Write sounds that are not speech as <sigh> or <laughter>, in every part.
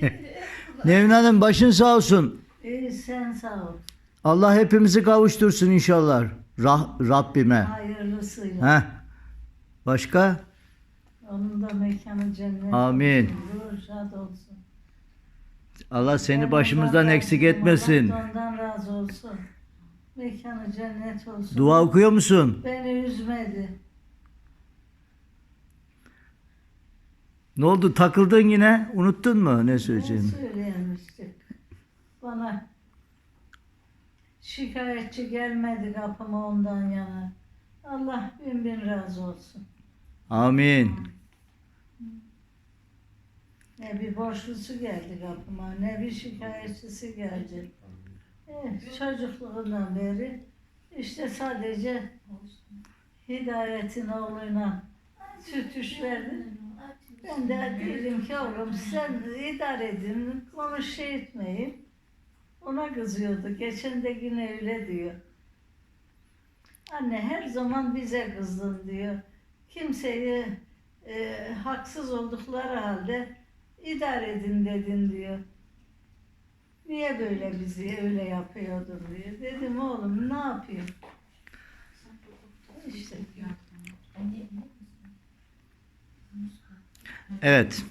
<laughs> Nevin Hanım başın sağ olsun. İyi sen sağ ol. Allah hepimizi kavuştursun inşallah. Rah, Rabbime. Hayırlısıyla. Heh. Başka? Onun da mekanı cennet Amin. şad olsun. Allah seni Ben başımızdan ondan eksik etmesin. Allah da ondan razı olsun. Mekanı cennet olsun. Dua okuyor musun? Beni üzmedi. Ne oldu takıldın yine? Unuttun mu ne söyleyeceğini? söyleyemiştik? Bana şikayetçi gelmedi kapıma ondan yana. Allah bin bin razı olsun. Amin. Ne bir borçlusu geldi kapıma, ne bir şikayetçisi geldi. Eh, çocukluğundan beri işte sadece Hidayet'in oğluyla süt verdi. Ben de dedim ki oğlum sen idare edin, konuş şey etmeyin. Ona kızıyordu. Geçen de yine öyle diyor. Anne her zaman bize kızdın diyor. Kimseyi e, haksız oldukları halde idare edin dedin diyor. Niye böyle bizi öyle yapıyordun diyor. Dedim oğlum ne yapayım? İşte Evet.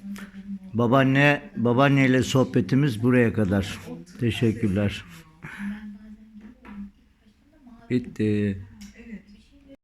Babaanne, babaanneyle sohbetimiz buraya kadar. Teşekkürler. Bitti.